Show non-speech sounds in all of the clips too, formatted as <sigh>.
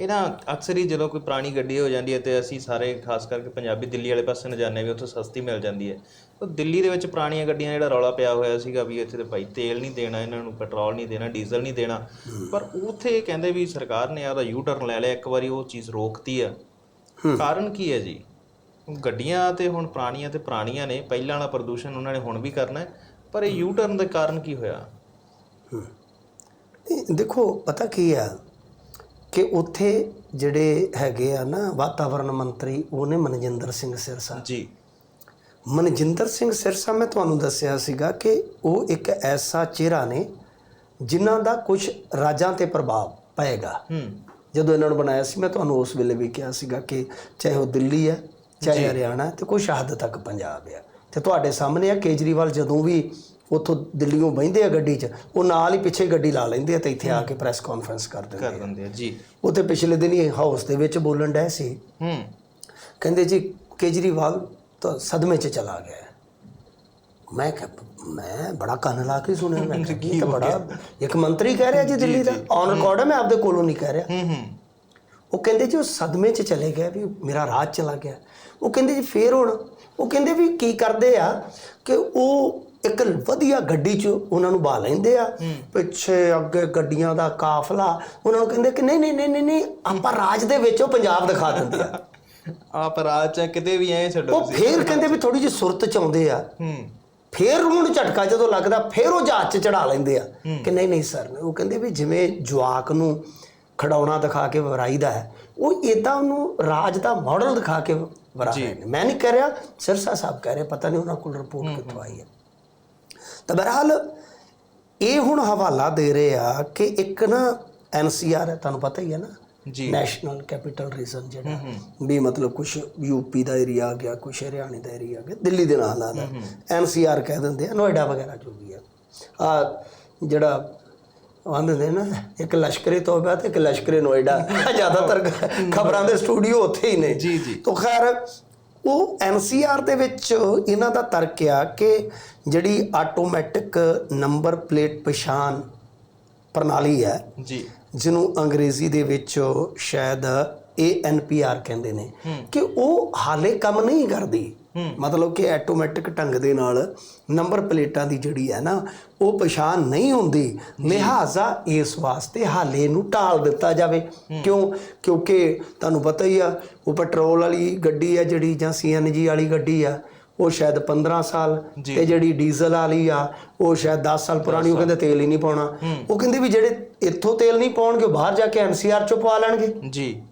ਇਹ ਨਾ ਅਕਸਰ ਹੀ ਜਦੋਂ ਕੋਈ ਪੁਰਾਣੀ ਗੱਡੀ ਹੋ ਜਾਂਦੀ ਹੈ ਤੇ ਅਸੀਂ ਸਾਰੇ ਖਾਸ ਕਰਕੇ ਪੰਜਾਬੀ ਦਿੱਲੀ ਵਾਲੇ ਪਾਸੇ ਨੂੰ ਜਾਂਦੇ ਵੀ ਉੱਥੇ ਸਸਤੀ ਮਿਲ ਜਾਂਦੀ ਹੈ। ਉਹ ਦਿੱਲੀ ਦੇ ਵਿੱਚ ਪੁਰਾਣੀਆਂ ਗੱਡੀਆਂ ਜਿਹੜਾ ਰੌਲਾ ਪਿਆ ਹੋਇਆ ਸੀਗਾ ਵੀ ਇੱਥੇ ਤੇ ਭਾਈ ਤੇਲ ਨਹੀਂ ਦੇਣਾ ਇਹਨਾਂ ਨੂੰ ਪੈਟਰੋਲ ਨਹੀਂ ਦੇਣਾ ਡੀਜ਼ਲ ਨਹੀਂ ਦੇਣਾ। ਪਰ ਉੱਥੇ ਇਹ ਕਹਿੰਦੇ ਵੀ ਸਰਕਾਰ ਨੇ ਆਦਾ ਯੂ ਟਰਨ ਲੈ ਲਿਆ ਇੱਕ ਵਾਰੀ ਉਹ ਚੀਜ਼ ਰੋਕਤੀ ਆ। ਕਾਰਨ ਕੀ ਹੈ ਜੀ? ਉਹ ਗੱਡੀਆਂ ਤੇ ਹੁਣ ਪੁਰਾਣੀਆਂ ਤੇ ਪੁਰਾਣੀਆਂ ਨੇ ਪਹਿਲਾਂ ਵਾਲਾ ਪ੍ਰਦੂਸ਼ਣ ਉਹਨਾਂ ਨੇ ਹੁਣ ਵੀ ਕਰਨਾ ਹੈ ਪਰ ਇਹ ਯੂ ਟਰਨ ਦੇ ਕਾਰਨ ਕੀ ਹੋਇਆ? ਦੇਖੋ ਪਤਾ ਕੀ ਆ? ਕਿ ਉੱਥੇ ਜਿਹੜੇ ਹੈਗੇ ਆ ਨਾ ਵਾਤਾਵਰਣ ਮੰਤਰੀ ਉਹਨੇ ਮਨਜਿੰਦਰ ਸਿੰਘ ਸਿਰਸਾ। ਜੀ। ਮਨਜਿੰਦਰ ਸਿੰਘ ਸਿਰਸਾ ਮੈਂ ਤੁਹਾਨੂੰ ਦੱਸਿਆ ਸੀਗਾ ਕਿ ਉਹ ਇੱਕ ਐਸਾ ਚਿਹਰਾ ਨੇ ਜਿਨ੍ਹਾਂ ਦਾ ਕੁਝ ਰਾਜਾਂ ਤੇ ਪ੍ਰਭਾਵ ਪਏਗਾ। ਹੂੰ। ਜਦੋਂ ਇਹਨਾਂ ਨੂੰ ਬਣਾਇਆ ਸੀ ਮੈਂ ਤੁਹਾਨੂੰ ਉਸ ਵੇਲੇ ਵੀ ਕਿਹਾ ਸੀਗਾ ਕਿ ਚਾਹੇ ਉਹ ਦਿੱਲੀ ਹੈ ਚਾਹੇ ਹਰਿਆਣਾ ਤੇ ਕੁਝ ਹੱਦ ਤੱਕ ਪੰਜਾਬ ਹੈ। ਤੇ ਤੁਹਾਡੇ ਸਾਹਮਣੇ ਆ ਕੇਜਰੀਵਾਲ ਜਦੋਂ ਵੀ ਉੱਥੋਂ ਦਿੱਲੀੋਂ ਬਹਿੰਦੇ ਆ ਗੱਡੀ 'ਚ ਉਹ ਨਾਲ ਹੀ ਪਿੱਛੇ ਗੱਡੀ ਲਾ ਲੈਂਦੇ ਆ ਤੇ ਇੱਥੇ ਆ ਕੇ ਪ੍ਰੈਸ ਕਾਨਫਰੰਸ ਕਰ ਦਿੰਦੇ ਕਰ ਦਿੰਦੇ ਆ ਜੀ। ਉਹ ਤੇ ਪਿਛਲੇ ਦਿਨ ਹੀ ਹਾਊਸ ਦੇ ਵਿੱਚ ਬੋਲਣ ਡਏ ਸੀ। ਹੂੰ। ਕਹਿੰਦੇ ਜੀ ਕੇਜਰੀਵਾਲ ਤਾਂ ਸਦਮੇ 'ਚ ਚਲਾ ਗਿਆ। ਮੈਂ ਕਿਹਾ ਮੈਂ ਬੜਾ ਕੰਨ ਲਾ ਕੇ ਸੁਣਿਆ ਮੈਂ ਇਹ ਤਾਂ ਬੜਾ ਇੱਕ ਮੰਤਰੀ ਕਹਿ ਰਿਹਾ ਜੀ ਦਿੱਲੀ ਦਾ। ਔਨ ਰਿਕਾਰਡ ਹੈ ਮੈਂ ਆਪਦੇ ਕੋਲੋਂ ਨਹੀਂ ਕਹਿ ਰਿਹਾ। ਹੂੰ ਹੂੰ। ਉਹ ਕਹਿੰਦੇ ਜੀ ਉਹ ਸਦਮੇ 'ਚ ਚਲੇ ਗਿਆ ਵੀ ਮੇਰਾ ਰਾਜ ਚਲਾ ਗਿਆ। ਉਹ ਕਹਿੰਦੇ ਜੀ ਫੇਰ ਹੁਣ ਉਹ ਕਹਿੰਦੇ ਵੀ ਕੀ ਕਰਦੇ ਆ ਕਿ ਉਹ ਇੱਕ ਵਧੀਆ ਗੱਡੀ 'ਚ ਉਹਨਾਂ ਨੂੰ ਬਾ ਲੈਂਦੇ ਆ। ਪਿੱਛੇ ਅੱਗੇ ਗੱਡੀਆਂ ਦਾ ਕਾਫਲਾ ਉਹਨਾਂ ਨੂੰ ਕਹਿੰਦੇ ਕਿ ਨਹੀਂ ਨਹੀਂ ਨਹੀਂ ਨਹੀਂ ਆਪਾਂ ਰਾਜ ਦੇ ਵਿੱਚ ਪੰਜਾਬ ਦਿਖਾ ਦਿੰਦੇ ਆ। <laughs> ਆਪ ਰਾਜ ਚ ਕਿਤੇ ਵੀ ਐ ਛੱਡੋ ਉਹ ਫੇਰ ਕਹਿੰਦੇ ਵੀ ਥੋੜੀ ਜਿਹੀ ਸੁਰਤ ਚ ਆਉਂਦੇ ਆ। ਹੂੰ। ਫੇਰ ਉਹਨਾਂ ਨੂੰ ਝਟਕਾ ਜਦੋਂ ਲੱਗਦਾ ਫੇਰ ਉਹ ਜਹਾਜ਼ 'ਚ ਚੜਾ ਲੈਂਦੇ ਆ ਕਿ ਨਹੀਂ ਨਹੀਂ ਸਰ ਉਹ ਕਹਿੰਦੇ ਵੀ ਜਿਵੇਂ ਜਵਾਕ ਨੂੰ ਖਡਾਉਣਾ ਦਿਖਾ ਕੇ ਵਰਾਈਦਾ ਹੈ ਉਹ ਇਦਾਂ ਉਹਨੂੰ ਰਾਜ ਦਾ ਮਾਡਲ ਦਿਖਾ ਕੇ ਵਰਾ ਰਹੇ ਨੇ ਮੈਂ ਨਹੀਂ ਕਹਿ ਰਿਹਾ ਸਿਰਸਾ ਸਾਹਿਬ ਕਹਿ ਰਹੇ ਪਤਾ ਨਹੀਂ ਉਹਨਾਂ ਕੋਲ ਰਿਪੋਰਟ ਕਿੱਥੋਂ ਆਈ ਹੈ। ਤਾਂ ਬਹਰਹਾਲ ਇਹ ਹੁਣ ਹਵਾਲਾ ਦੇ ਰਹੇ ਆ ਕਿ ਇੱਕ ਨਾ ਐਨਸੀਆਰ ਹੈ ਤੁਹਾਨੂੰ ਪਤਾ ਹੀ ਹੈ ਨਾ? ਜੀ। ਨੈਸ਼ਨਲ ਕੈਪੀਟਲ ਰੀਜਨ ਜਿਹੜਾ ਵੀ ਮਤਲਬ ਕੁਝ ਯੂਪੀ ਦਾ ਏਰੀਆ ਆ ਗਿਆ ਕੁਝ ਹਰਿਆਣੇ ਦਾ ਏਰੀਆ ਆ ਗਿਆ ਦਿੱਲੀ ਦੇ ਨਾਲ ਨਾਲ ਐਨਸੀਆਰ ਕਹਿ ਦਿੰਦੇ ਆ ਨੋਇਡਾ ਵਗੈਰਾ ਜੋ ਵੀ ਆ। ਆ ਜਿਹੜਾ ਆਂਦੇ ਨੇ ਨਾ ਇੱਕ ਲਸ਼ਕਰੇ ਤੋਬਾ ਤੇ ਇੱਕ ਲਸ਼ਕਰੇ ਨੋਇਡਾ। <laughs> ਜ਼ਿਆਦਾਤਰ ਖਬਰਾਂ ਦੇ ਸਟੂਡੀਓ ਉੱਥੇ ਹੀ ਨੇ। ਜੀ, ਜੀ। ਤਾਂ ਖੈਰ ਉਹ ਐਨਸੀਆਰ ਦੇ ਵਿੱਚ ਇਹਨਾਂ ਦਾ ਤਰਕ ਆ ਕਿ ਜਿਹੜੀ ਆਟੋਮੈਟਿਕ ਨੰਬਰ ਪਲੇਟ ਪਛਾਣ ਪ੍ਰਣਾਲੀ ਹੈ ਜੀ। ਜਿਹਨੂੰ ਅੰਗਰੇਜ਼ੀ ਦੇ ਵਿੱਚ ਸ਼ਾਇਦ ANPR ਕਹਿੰਦੇ ਨੇ ਕਿ ਉਹ ਹਾਲੇ ਕੰਮ ਨਹੀਂ ਕਰਦੀ। ਮਤਲਬ ਕਿ ਆਟੋਮੈਟਿਕ ਢੰਗ ਦੇ ਨਾਲ ਨੰਬਰ ਪਲੇਟਾਂ ਦੀ ਜਿਹੜੀ ਹੈ ਨਾ ਉਹ ਪਛਾਣ ਨਹੀਂ ਹੁੰਦੀ। ਲਿਹਾਜ਼ਾ ਇਸ ਵਾਸਤੇ ਹਾਲੇ ਇਹਨੂੰ ਟਾਲ ਦਿੱਤਾ ਜਾਵੇ। ਕਿਉਂ? ਕਿਉਂਕਿ ਤੁਹਾਨੂੰ ਪਤਾ ਹੀ ਆ ਉਹ ਪੈਟਰੋਲ ਵਾਲੀ ਗੱਡੀ ਆ ਜਿਹੜੀ ਜਾਂ CNG ਵਾਲੀ ਗੱਡੀ ਆ ਉਹ ਸ਼ਾਇਦ 15 ਸਾਲ ਤੇ ਜਿਹੜੀ ਡੀਜ਼ਲ ਵਾਲੀ ਆ ਉਹ ਸ਼ਾਇਦ 10 ਸਾਲ ਪੁਰਾਣੀ ਉਹ ਕਹਿੰਦੇ ਤੇਲ ਹੀ ਨਹੀਂ ਪਾਉਣਾ। ਉਹ ਕਹਿੰਦੇ ਵੀ ਜਿਹੜੇ ਇੱਥੋਂ ਤੇਲ ਨਹੀਂ ਪਾਉਣਗੇ ਬਾਹਰ ਜਾ ਕੇ ਐਨਸੀਆਰ ਚੋਂ ਪਵਾ ਲੈਣਗੇ। ਜੀ।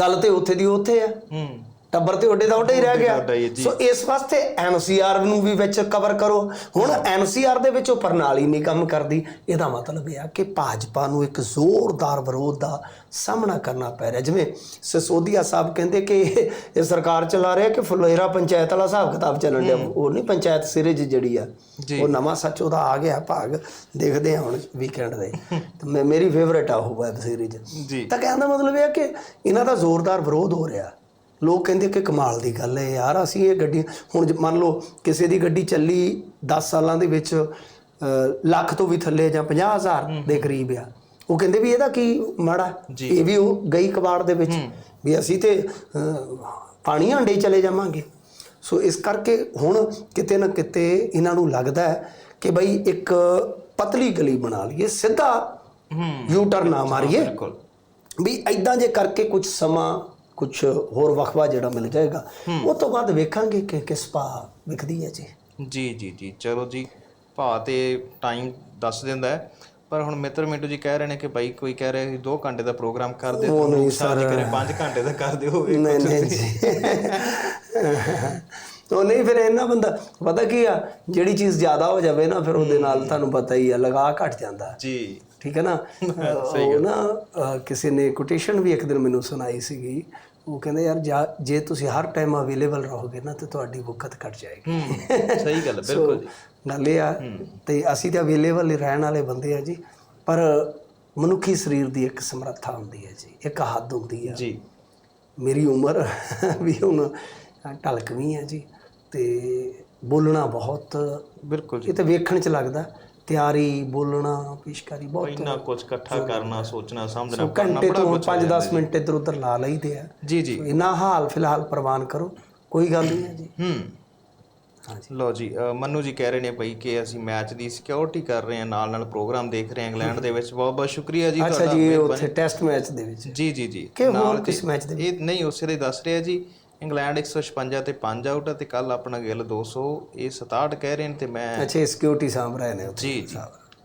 ਗੱਲ ਤੇ ਉੱਥੇ ਦੀ ਉੱਥੇ ਆ। ਹੂੰ। ਟੱਬਰ ਤੇ ਓਡੇ ਦਾ ਓਡਾ ਹੀ ਰਹਿ ਗਿਆ। ਸੋ ਇਸ ਵਾਸਤੇ ਐਨਸੀਆਰ ਨੂੰ ਵੀ ਵਿੱਚ ਕਵਰ ਕਰੋ। ਹੁਣ ਐਨਸੀਆਰ ਦੇ ਵਿੱਚ ਉਹ ਪ੍ਰਣਾਲੀ ਨਹੀਂ ਕੰਮ ਕਰਦੀ। ਇਹਦਾ ਮਤਲਬ ਇਹ ਆ ਕਿ ਭਾਜਪਾ ਨੂੰ ਇੱਕ ਜ਼ੋਰਦਾਰ ਵਿਰੋਧ ਦਾ ਸਾਹਮਣਾ ਕਰਨਾ ਪੈ ਰਿਹਾ। ਜਿਵੇਂ ਸਿਸੋਦੀਆ ਸਾਹਿਬ ਕਹਿੰਦੇ ਕਿ ਇਹ ਸਰਕਾਰ ਚਲਾ ਰਿਹਾ ਕਿ ਫੁਲੇਰਾ ਪੰਚਾਇਤ ਵਾਲਾ ਹਿਸਾਬ ਕਿਤਾਬ ਚੱਲਣ ਡਿਆ। ਉਹ ਨਹੀਂ ਪੰਚਾਇਤ ਸਿਰਜ ਜਿਹੜੀ ਆ। ਉਹ ਨਵਾਂ ਸੱਚ ਉਹਦਾ ਆ ਗਿਆ ਭਾਗ। ਦੇਖਦੇ ਹਾਂ ਹੁਣ ਵੀਕਐਂਡ ਦੇ। ਤੇ ਮੇਰੀ ਫੇਵਰੇਟ ਆ ਉਹ ਵੈਬ ਸੀਰੀਜ਼ ਜੀ। ਤਾਂ ਕਹਿਣ ਦਾ ਮਤਲਬ ਇਹ ਹੈ ਕਿ ਇਹਨਾਂ ਦਾ ਜ਼ੋਰਦਾਰ ਵਿਰੋਧ ਹੋ ਰਿਹਾ। ਲੋਕ ਕਹਿੰਦੇ ਕਿ ਕਮਾਲ ਦੀ ਗੱਲ ਹੈ ਯਾਰ ਅਸੀਂ ਇਹ ਗੱਡੀ ਹੁਣ ਮੰਨ ਲਓ ਕਿਸੇ ਦੀ ਗੱਡੀ ਚੱਲੀ 10 ਸਾਲਾਂ ਦੇ ਵਿੱਚ ਲੱਖ ਤੋਂ ਵੀ ਥੱਲੇ ਜਾਂ 50000 ਦੇ ਕਰੀਬ ਆ। ਉਹ ਕਹਿੰਦੇ ਵੀ ਇਹਦਾ ਕੀ ਮਾੜਾ। ਇਹ ਵੀ ਉਹ ਗਈ ਕਬਾੜ ਦੇ ਵਿੱਚ। ਵੀ ਅਸੀਂ ਤੇ ਪਾਣੀ ਹਾਂਡੇ ਹੀ ਚਲੇ ਜਾਵਾਂਗੇ। ਸੋ ਇਸ ਕਰਕੇ ਹੁਣ ਕਿਤੇ ਨਾ ਕਿਤੇ ਇਹਨਾਂ ਨੂੰ ਲੱਗਦਾ ਹੈ ਕਿ ਬਈ ਇੱਕ ਪਤਲੀ ਗਲੀ ਬਣਾ ਲਈਏ ਸਿੱਧਾ ਹੂੰ। ਯੂ ਟਰਨ ਨਾ ਮਾਰੀਏ। ਬਿਲਕੁਲ। ਵੀ ਐਦਾਂ ਜੇ ਕਰਕੇ ਕੁਝ ਸਮਾਂ ਕੁਝ ਹੋਰ ਵਕਫਾ ਜਿਹੜਾ ਮਿਲ ਜਾਏਗਾ। ਉਹ ਤੋਂ ਬਾਅਦ ਵੇਖਾਂਗੇ ਕਿ ਕਿਸ ਪਾ ਵਿਕਦੀ ਹੈ ਜੀ। ਜੀ ਜੀ ਜੀ। ਚਲੋ ਜੀ ਭਾ ਤੇ ਟਾਈਮ ਦੱਸ ਦਿੰਦਾ ਹੈ। ਪਰ ਹੁਣ ਮਿੱਤਰ ਮਿੰਟੂ ਜੀ ਕਹਿ ਰਹੇ ਨੇ ਕਿ ਭਾਈ ਕੋਈ ਕਹਿ ਰਿਹਾ ਸੀ 2 ਘੰਟੇ ਦਾ ਪ੍ਰੋਗਰਾਮ ਕਰ ਦੇ ਉਹ ਨਹੀਂ ਸਰ। ਕਰੇ 5 ਘੰਟੇ ਦਾ ਕਰ ਦਿਓ ਨਹੀਂ ਨਹੀਂ ਜੀ। ਉਹ ਨਹੀਂ ਫਿਰ ਇਹਨਾਂ ਬੰਦਾ ਪਤਾ ਕੀ ਆ ਜਿਹੜੀ ਚੀਜ਼ ਜ਼ਿਆਦਾ ਹੋ ਜਾਵੇ ਨਾ ਫਿਰ ਉਹਦੇ ਨਾਲ ਤੁਹਾਨੂੰ ਪਤਾ ਹੀ ਆ ਲਗਾ ਘਟ ਜਾਂਦਾ। ਜੀ। ਠੀਕ ਹੈ ਨਾ? ਉਹ ਨਾ ਕਿਸੇ ਨੇ ਕੋਟੇਸ਼ਨ ਵੀ ਇੱਕ ਦਿਨ ਮੈਨੂੰ ਸੁਣਾਈ ਸੀਗੀ। ਉਹ ਕਹਿੰਦੇ ਯਾਰ ਜਾ- ਤੁਸੀਂ ਹਰ ਟਾਈਮ ਅਵੇਲੇਬਲ ਰਹੋਗੇ ਨਾ ਤੇ ਤੁਹਾਡੀ ਵਕਤ ਘਟ ਜਾਏਗੀ। ਹੂੰ ਸਹੀ ਗੱਲ ਹੈ <laughs> ਬਿਲਕੁਲ ਜੀ। ਗੱਲ ਇਹ ਆ ਤੇ ਅਸੀਂ ਤਾਂ ਅਵੇਲੇਬਲ ਹੀ ਰਹਿਣ ਵਾਲੇ ਬੰਦੇ ਆ ਜੀ ਪਰ ਮਨੁੱਖੀ ਸਰੀਰ ਦੀ ਇੱਕ ਸਮਰੱਥਾ ਹੁੰਦੀ ਹੈ ਜੀ ਇੱਕ ਹੱਦ ਹੁੰਦੀ ਆ। ਜੀ। ਮੇਰੀ ਉਮਰ <laughs> ਵੀ ਹੁਣ ਢਲਕਵੀਂ ਹੈ ਜੀ ਤੇ ਬੋਲਣਾ ਬਹੁਤ ਬਿਲਕੁਲ ਜੀ। ਇਹ ਤਾਂ ਵੇਖਣ ਚ ਲੱਗਦਾ। ਤਿਆਰੀ ਬੋਲਣਾ ਪੇਸ਼ਕਾਰੀ ਬਹੁਤ ਇੰਨਾ ਕੁਝ ਇਕੱਠਾ ਕਰਨਾ ਸੋਚਣਾ ਸਮਝਣਾ ਘੰਟੇ ਤੋਂ 5-10 ਮਿੰਟ ਇੱਧਰ ਉੱਧਰ ਲਾ ਲਈਦੇ ਆ। ਜੀ ਜੀ। ਇਹਨਾਂ ਹਾਲ ਫਿਲਹਾਲ ਪ੍ਰਵਾਨ ਕਰੋ ਕੋਈ ਗੱਲ ਨਹੀਂ ਹੈ ਜੀ। ਹੂੰ। ਲੋ ਜੀ। ਮੰਨੂ ਜੀ ਕਹਿ ਰਹੇ ਨੇ ਬਈ ਕਿ ਅਸੀਂ ਮੈਚ ਦੀ ਸਿਕਿਉਰਿਟੀ ਕਰ ਰਹੇ ਹਾਂ ਨਾਲ ਨਾਲ ਪ੍ਰੋਗਰਾਮ ਦੇਖ ਰਹੇ ਹਾਂ ਇੰਗਲੈਂਡ ਦੇ ਵਿੱਚ। ਬਹੁਤ ਬਹੁਤ ਸ਼ੁਕਰੀਆ ਜੀ ਅੱਛਾ ਤੁਹਾਡਾ ਜੀ ਇਹ ਉੱਥੇ ਟੈਸਟ ਮੈਚ ਦੇ ਵਿੱਚ। ਜੀ ਜੀ ਜੀ। ਨਾਲ ਕਿਸ ਮੈਚ ਦੇ ਇਹ ਨਹੀਂ ਉਸੇ ਦੇ ਦੱਸ ਰਿਹਾ ਜੀ ਇੰਗਲੈਂਡ 156 ਤੇ 5 ਆਊਟ ਤੇ ਕੱਲ ਆਪਣਾ ਗਿੱਲ 200 ਇਹ 67 ਕਹਿ ਰਹੇ ਨੇ ਤੇ ਮੈਂ ਅੱਛਾ ਸਿਕਿਉਰਿਟੀ ਸਾਂਭ ਰਹੇ ਨੇ ਜੀ ਜੀ।